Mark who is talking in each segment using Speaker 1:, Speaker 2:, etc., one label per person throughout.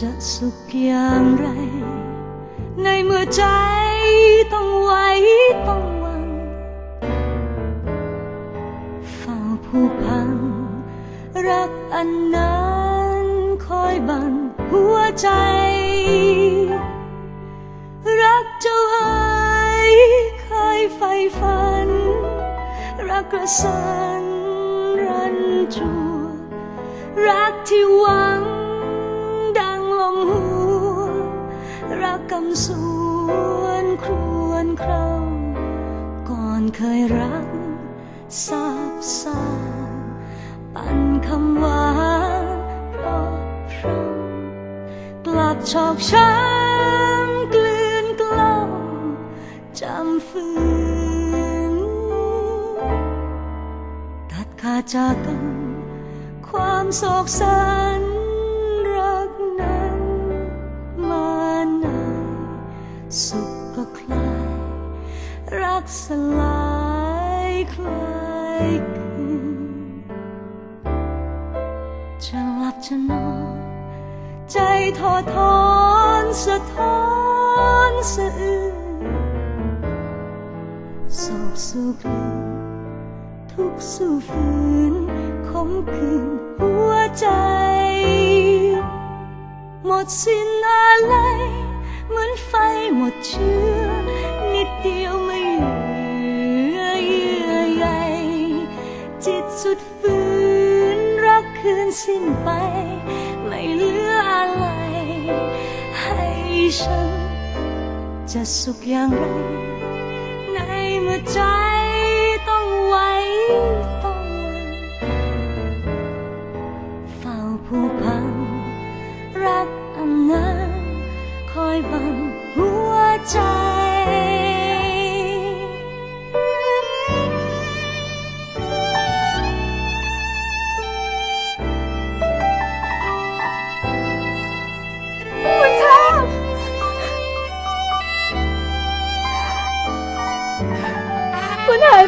Speaker 1: จะสุขอย่างไร ในเมื่อใจต้องไวต้องหวังเฝ้าผู้พันรักอันนั้นคอยบันหัวใจ รักเจ้าเอ๋ยเคยใฝ่ฝัน รักกระสันรันจวบรักที่หวัง เคยรักสาบสานปั่นคำหวานเพราะพรำกลับชอกช้ำกลืนกล้อมจำฝืนตัดขาดจากกัน ความโศกสันรักนั้นมานานสุขก็คลายรักสลายคลาย คืน จะหลับจะนอน ใจทอทอนสะท้อนสะอื้นโศกสุขลืมทุกข์สู้ฝืนคมคืนหัวใจ หมดสิ้นอะไร เหมือนไฟหมดเชื้อ ไม่เหลืออะไร ให้ฉัน จะสุขอย่างไร ในเมื่อใจ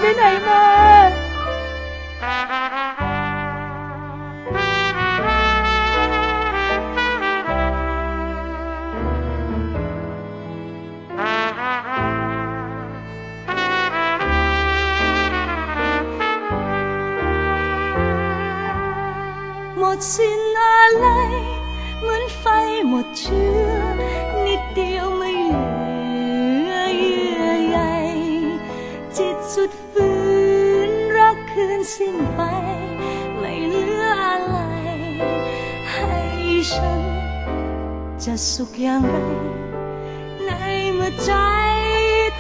Speaker 1: คุ
Speaker 2: ณหายไปไหนมา
Speaker 1: ฉัน จะสุขอย่างไร ในเมื่อใจ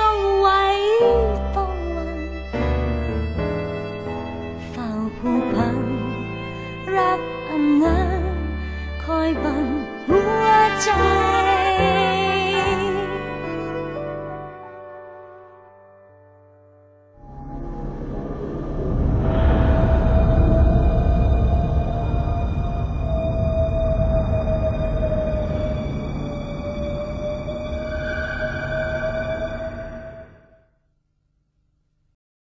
Speaker 1: ต้องไว้ต้องวันเฝ้าผู้พัน รักอันนั้นคอยบังหัวใจ